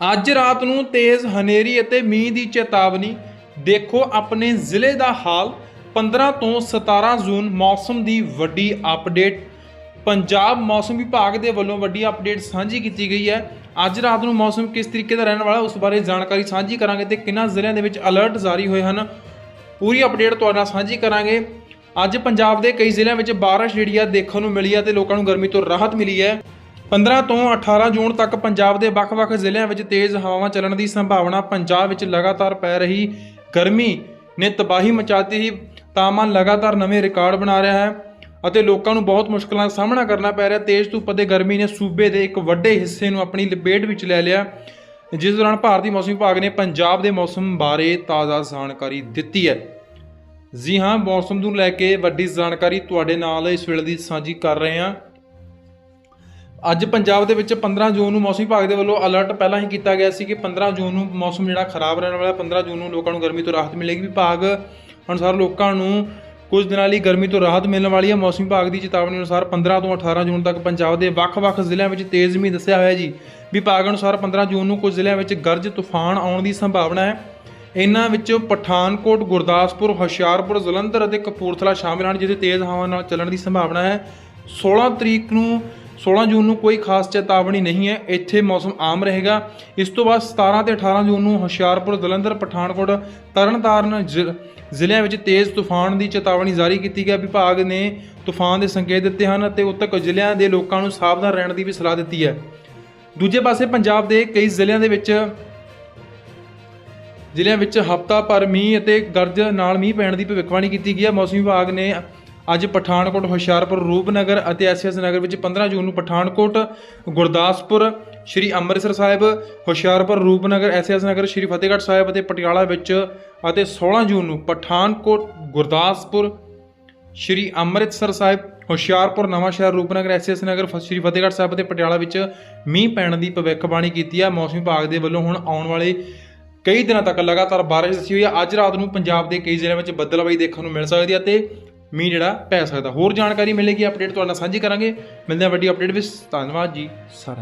ਅੱਜ ਰਾਤ ਨੂੰ ਤੇਜ਼ ਹਨੇਰੀ ਅਤੇ ਮੀਂਹ ਦੀ ਚੇਤਾਵਨੀ। ਦੇਖੋ ਆਪਣੇ ਜ਼ਿਲ੍ਹੇ ਦਾ ਹਾਲ। 15 ਤੋਂ 17 ਜੂਨ ਮੌਸਮ ਦੀ ਵੱਡੀ ਅਪਡੇਟ। ਪੰਜਾਬ ਮੌਸਮ ਵਿਭਾਗ ਦੇ ਵੱਲੋਂ ਵੱਡੀ ਅਪਡੇਟ ਸਾਂਝੀ ਕੀਤੀ ਗਈ ਹੈ। ਅੱਜ ਰਾਤ ਨੂੰ ਮੌਸਮ ਕਿਸ ਤਰੀਕੇ ਦਾ ਰਹਿਣ ਵਾਲਾ ਉਸ ਬਾਰੇ ਜਾਣਕਾਰੀ ਸਾਂਝੀ ਕਰਾਂਗੇ ਤੇ ਕਿੰਨਾ ਜ਼ਿਲ੍ਹਿਆਂ ਦੇ ਵਿੱਚ ਅਲਰਟ ਜਾਰੀ ਹੋਏ ਹਨ, ਪੂਰੀ ਅਪਡੇਟ ਤੁਹਾਡੇ ਨਾਲ ਸਾਂਝੀ ਕਰਾਂਗੇ। ਅੱਜ ਪੰਜਾਬ ਦੇ ਕਈ ਜ਼ਿਲ੍ਹਿਆਂ ਵਿੱਚ ਬਾਰਿਸ਼ ਜਿਹੜੀ ਆ ਦੇਖਣ ਨੂੰ ਮਿਲੀ ਹੈ ਤੇ ਲੋਕਾਂ ਨੂੰ ਗਰਮੀ ਤੋਂ ਰਾਹਤ ਮਿਲੀ ਹੈ। 15 ਤੋਂ 18 ਜੂਨ ਤੱਕ ਪੰਜਾਬ ਦੇ ਵੱਖ-ਵੱਖ ਜ਼ਿਲ੍ਹਿਆਂ ਵਿੱਚ ਤੇਜ਼ ਹਵਾਵਾਂ ਚੱਲਣ ਦੀ ਸੰਭਾਵਨਾ, ਪੰਜਾਬ ਵਿੱਚ ਲਗਾਤਾਰ ਪੈ ਰਹੀ ਗਰਮੀ ਨੇ ਤਬਾਹੀ ਮਚਾਤੀ। ਹੀ ਤਾਪਮਾਨ ਲਗਾਤਾਰ ਨਵੇਂ ਰਿਕਾਰਡ ਬਣਾ ਰਿਹਾ ਹੈ ਅਤੇ ਲੋਕਾਂ ਨੂੰ ਬਹੁਤ ਮੁਸ਼ਕਲਾਂ ਦਾ ਸਾਹਮਣਾ ਕਰਨਾ ਪੈ ਰਿਹਾ। ਤੇਜ਼ ਧੁੱਪ ਅਤੇ ਗਰਮੀ ਨੇ ਸੂਬੇ ਦੇ ਇੱਕ ਵੱਡੇ ਹਿੱਸੇ ਨੂੰ ਆਪਣੀ ਲਪੇਟ ਵਿੱਚ ਲੈ ਲਿਆ। ਜਿਸ ਦੌਰਾਨ ਭਾਰਤੀ ਮੌਸਮ ਵਿਭਾਗ ਨੇ ਪੰਜਾਬ ਦੇ ਮੌਸਮ ਬਾਰੇ ਤਾਜ਼ਾ ਜਾਣਕਾਰੀ ਦਿੱਤੀ ਹੈ। ਜੀ ਹਾਂ, ਮੌਸਮ ਨੂੰ ਲੈ ਕੇ ਵੱਡੀ ਜਾਣਕਾਰੀ ਤੁਹਾਡੇ ਨਾਲ ਇਸ ਵੇਲੇ ਦੀ ਸਾਂਝੀ ਕਰ ਰਹੇ ਹਾਂ। ਅੱਜ ਪੰਜਾਬ ਦੇ ਵਿੱਚ 15 ਜੂਨ ਨੂੰ ਮੌਸਮ ਵਿਭਾਗ ਦੇ ਵੱਲੋਂ ਅਲਰਟ ਪਹਿਲਾਂ ਹੀ ਕੀਤਾ ਗਿਆ ਸੀ ਕਿ 15 ਜੂਨ ਨੂੰ ਮੌਸਮ ਜਿਹੜਾ ਖਰਾਬ ਰਹਿਣ ਵਾਲਾ ਹੈ 15 ਜੂਨ ਨੂੰ ਲੋਕਾਂ ਨੂੰ ਗਰਮੀ ਤੋਂ ਰਾਹਤ ਮਿਲੇਗੀ। ਵਿਭਾਗ ਅਨੁਸਾਰ ਲੋਕਾਂ ਨੂੰ ਕੁਝ ਦਿਨਾਂ ਲਈ ਗਰਮੀ ਤੋਂ ਰਾਹਤ ਮਿਲਣ ਵਾਲੀ ਹੈ। ਮੌਸਮ ਵਿਭਾਗ ਦੀ ਚੇਤਾਵਨੀ ਅਨੁਸਾਰ 15 ਤੋਂ 18 ਜੂਨ ਤੱਕ ਪੰਜਾਬ ਦੇ ਵੱਖ-ਵੱਖ ਜ਼ਿਲ੍ਹਿਆਂ ਵਿੱਚ ਤੇਜ਼ ਮੀਂਹ ਦੱਸਿਆ ਹੋਇਆ ਜੀ। ਵਿਭਾਗ ਅਨੁਸਾਰ 15 ਜੂਨ ਨੂੰ ਕੁਝ ਜ਼ਿਲ੍ਹਿਆਂ ਵਿੱਚ ਗਰਜ ਤੂਫਾਨ ਆਉਣ ਦੀ ਸੰਭਾਵਨਾ ਹੈ। ਇਹਨਾਂ ਵਿੱਚ ਪਠਾਨਕੋਟ, ਗੁਰਦਾਸਪੁਰ, ਹੁਸ਼ਿਆਰਪੁਰ, ਜਲੰਧਰ ਅਤੇ ਕਪੂਰਥਲਾ ਸ਼ਾਮਿਲ ਹਨ, ਜਿੱਥੇ ਤੇਜ਼ ਹਵਾ ਨਾਲ ਚੱਲਣ ਦੀ ਸੰਭਾਵਨਾ ਹੈ। 16 ਤਰੀਕ ਨੂੰ 16 ਜੂਨ ਨੂੰ ਕੋਈ ਖਾਸ ਚੇਤਾਵਨੀ ਨਹੀਂ ਹੈ। ਇੱਥੇ ਮੌਸਮ ਆਮ ਰਹੇਗਾ। ਇਸ ਤੋਂ ਬਾਅਦ 17 ਤੇ 18 ਜੂਨ ਨੂੰ ਹੁਸ਼ਿਆਰਪੁਰ, ਜਲੰਧਰ, ਪਠਾਨਕੋਟ, ਤਰਨਤਾਰਨ ਜ਼ਿ- ਜ਼ਿਲ੍ਹਿਆਂ ਵਿੱਚ ਤੇਜ਼ ਤੂਫਾਨ ਦੀ ਚੇਤਾਵਨੀ ਜਾਰੀ ਕੀਤੀ ਗਈ। ਵਿਭਾਗ ਨੇ ਤੂਫਾਨ ਦੇ ਸੰਕੇਤ ਦਿੱਤੇ ਹਨ ਅਤੇ ਉੱਤਕ ਜ਼ਿਲ੍ਹਿਆਂ ਦੇ ਲੋਕਾਂ ਨੂੰ ਸਾਵਧਾਨ ਰਹਿਣ ਦੀ ਵੀ ਸਲਾਹ ਦਿੱਤੀ ਹੈ। ਦੂਜੇ ਪਾਸੇ ਪੰਜਾਬ ਦੇ ਕਈ ਜ਼ਿਲ੍ਹਿਆਂ ਦੇ ਵਿੱਚ, ਜ਼ਿਲ੍ਹਿਆਂ ਵਿੱਚ ਹਫ਼ਤਾ ਭਰ ਮੀਂਹ ਅਤੇ ਗਰਜ ਨਾਲ ਮੀਂਹ ਪੈਣ ਦੀ ਭਵਿੱਖਬਾਣੀ ਕੀਤੀ ਗਈ ਹੈ। ਮੌਸਮ ਵਿਭਾਗ ਨੇ ਅੱਜ ਪਠਾਨਕੋਟ, ਹੁਸ਼ਿਆਰਪੁਰ, ਰੂਪਨਗਰ ਅਤੇ ਐਸਐਸ ਨਗਰ ਵਿੱਚ 15 ਜੂਨ ਨੂੰ ਪਠਾਨਕੋਟ, ਗੁਰਦਾਸਪੁਰ, ਸ਼੍ਰੀ ਅੰਮ੍ਰਿਤਸਰ ਸਾਹਿਬ, ਹੁਸ਼ਿਆਰਪੁਰ, ਰੂਪਨਗਰ, ਐਸਐਸ ਨਗਰ, ਸ਼੍ਰੀ ਫਤਿਹਗੜ੍ਹ ਸਾਹਿਬ ਅਤੇ ਪਟਿਆਲਾ ਵਿੱਚ ਅਤੇ 16 ਜੂਨ ਨੂੰ ਪਠਾਨਕੋਟ, ਗੁਰਦਾਸਪੁਰ, ਸ਼੍ਰੀ ਅੰਮ੍ਰਿਤਸਰ ਸਾਹਿਬ, ਹੁਸ਼ਿਆਰਪੁਰ ਨਵਾਂਸ਼ਹਿਰ ਰੂਪਨਗਰ, ਐਸਐਸ ਨਗਰ, ਫ- ਸ਼੍ਰੀ ਫਤਿਹਗੜ੍ਹ ਸਾਹਿਬ ਅਤੇ ਪਟਿਆਲਾ ਵਿੱਚ ਮੀਂਹ ਪੈਣ ਦੀ ਭਵਿੱਖਬਾਣੀ ਕੀਤੀ ਹੈ ਮੌਸਮ ਵਿਭਾਗ ਦੇ ਵੱਲੋਂ ਹੁਣ ਆਉਣ ਵਾਲੇ ਕਈ ਦਿਨਾਂ ਤੱਕ ਲਗਾਤਾਰ ਬਾਰਿਸ਼ ਦੱਸੀ ਹੋਈ ਹੈ ਅੱਜ ਰਾਤ ਨੂੰ ਪੰਜਾਬ ਦੇ ਕਈ ਜ਼ਿਲ੍ਹਿਆਂ ਵਿੱਚ ਬੱਦਲਬਾਈ ਦੇਖਣ ਨੂੰ ਮਿਲ ਸਕਦੀ ਹੈ ਤੇ ਮੀਂਹ ਜਿਹੜਾ ਪੈ ਸਕਦਾ। ਹੋਰ ਜਾਣਕਾਰੀ ਮਿਲੇਗੀ ਅਪਡੇਟ ਤੁਹਾਡੇ ਨਾਲ ਸਾਂਝੀ ਕਰਾਂਗੇ। ਮਿਲਦੇ ਹਾਂ ਵੱਡੀ ਅਪਡੇਟ ਵਿੱਚ। ਧੰਨਵਾਦ ਜੀ ਸਾਰਾ